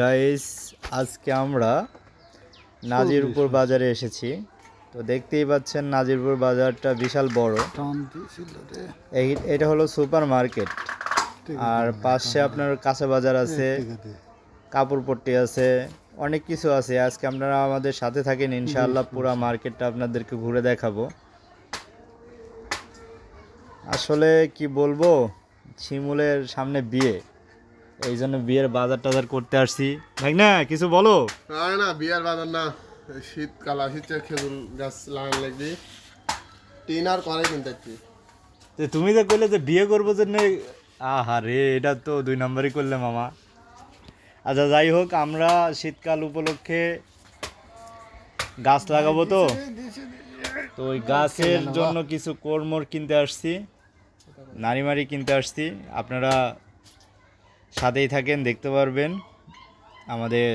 Guys আজকে আমরা নাজিরপুর বাজারে এসেছি। তো দেখতেই পাচ্ছেন নাজিরপুর বাজারটা বিশাল বড়। এই এটা হলো সুপার মার্কেট আর পাশে আপনার কাঁচা বাজার আছে কাপড় পট্টি আছে অনেক কিছু আছে। আজকে আপনারা আমাদের সাথে থাকেন ইনশাআল্লাহ পুরো মার্কেটটা আপনাদেরকে ঘুরে দেখাবো। আসলে কি বলব শিমুলের সামনে বিয়ে। এই জন্য বিয়ের বাজার টাজার করতে আসছি। ভাই না কিছু বলো? না না বিয়ার বাজার না শীতকাল আসছে খেজুর গাছ লাগান লাগবে টিন আর করে কিনতে তো তুমি যে কইলে যে বিয়ে করব জন্য আহা রে এটা তো দুই নম্বরই করলে মামা। আচ্ছা যাই হোক আমরা শীতকাল উপলক্ষে গাছ লাগাবো তো। তো ওই গাছের জন্য কিছু কোরমোর কিনতে আসছি নারীমারি কিনতে আসছি। আপনারা সাথেই থাকেন দেখতে পারবেন আমাদের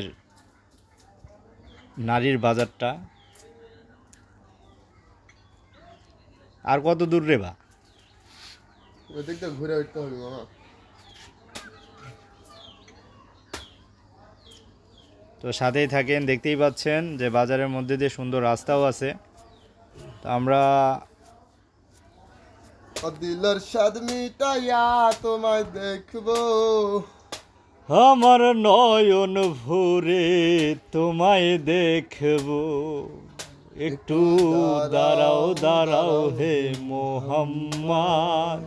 নারীর বাজারটা। আর কত দূর রে বা? ঘুরে উঠতে হবে মামা তো সাথেই থাকেন দেখতেই পাচ্ছেন যে বাজারের মধ্যে দিয়ে সুন্দর রাস্তাও আছে। তো আমরা দিলের স্বাদ মিটাইয়া তোমায় দেখব। আমার নয়ন ভরে তোমায় দেখব। একটু দাঁড়াও দাঁড়াও হে মোহাম্মদ।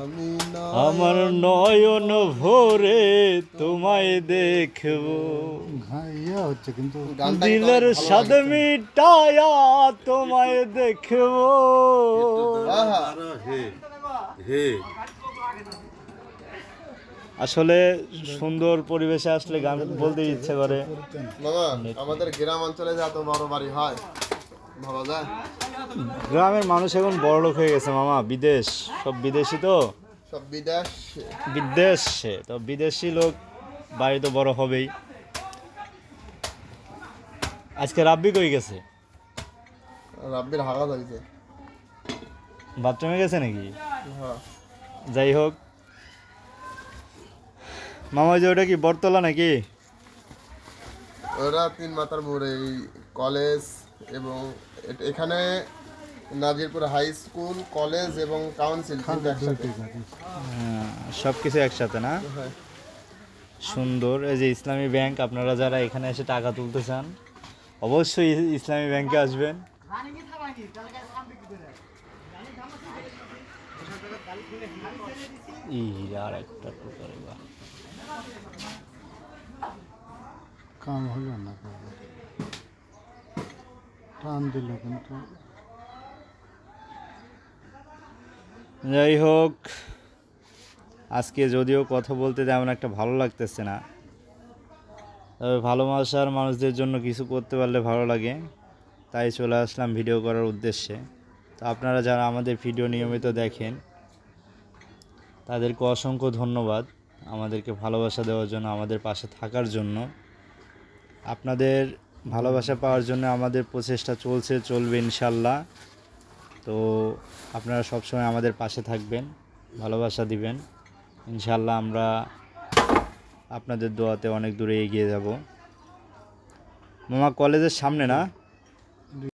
আমি আমার নয়ন ভরে তোমায় দেখব। ইয়ে হচ্ছে কিন্তু দিলের স্বাদ মিটায়া তোমায় দেখব। আসলে সুন্দর পরিবেশে আসলে গান বলতে ইচ্ছে করে। আমাদের গ্রাম অঞ্চলে যে এত বড় বাড়ি হয় ভাবা যায়। গ্রামের মানুষ এখন বড় লোক হয়ে গেছে মামা বিদেশ সব বিদেশি তো। সব বিদেশ। বিদেশে তো বিদেশি লোক বাড়ি তো বড় হবেই। আজকে রাব্বি কই গেছে? রাব্বির হাগা হয়েছে বাথরুমে গেছে নাকি? হ্যাঁ। যাই হোক। মামা যে ওটা কি বটতলা নাকি? ওরা তিন মাথার মোড়ে এই কলেজ এবং এখানে নাজিরপুর হাই স্কুল কলেজ এবং কাউন্সিল তিনটা সব কিছু একসাথে না? হ্যাঁ। সুন্দর এই যে ইসলামী ব্যাংক আপনারা যারা এখানে এসে টাকা তুলতে চান অবশ্যই ইসলামী ব্যাংকে আসবেন। আর একটা কাম হলো না টান দিল কিন্তু। যাই হোক আজকে যদিও কথা বলতে তেমন একটা ভালো লাগতেছে না। তবে ভালোবাসার মানুষদের জন্য কিছু করতে পারলে ভালো লাগে। তাই চলে আসলাম ভিডিও করার উদ্দেশ্যে। তো আপনারা যারা আমাদের ভিডিও নিয়মিত দেখেন, তাদেরকে অসংখ্য ধন্যবাদ আমাদেরকে ভালোবাসা দেওয়ার জন্য, আমাদের পাশে থাকার জন্য। আপনাদের ভালোবাসা পাওয়ার জন্য আমাদের প্রচেষ্টা চলছে, চলবে ইনশাল্লাহ। তো আপনারা সবসময় আমাদের পাশে থাকবেন, ভালোবাসা দিবেন। ইনশাল্লাহ আমরা আপনাদের দোয়াতে অনেক দূরে এগিয়ে যাব। মামা কলেজের সামনে না?